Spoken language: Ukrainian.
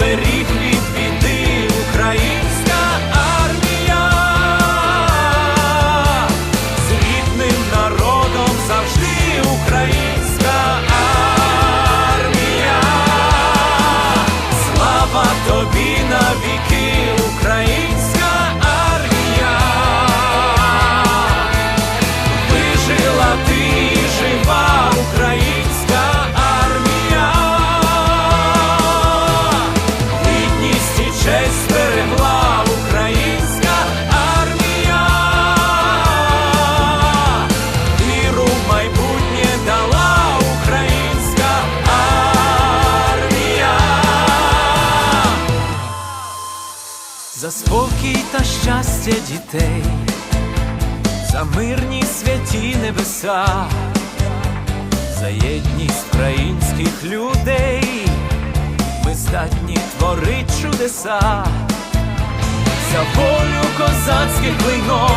беріг. За спокій та щастя дітей, за мирні святі небеса, за єдність українських людей, ми здатні творить чудеса, за волю козацьких клейнот,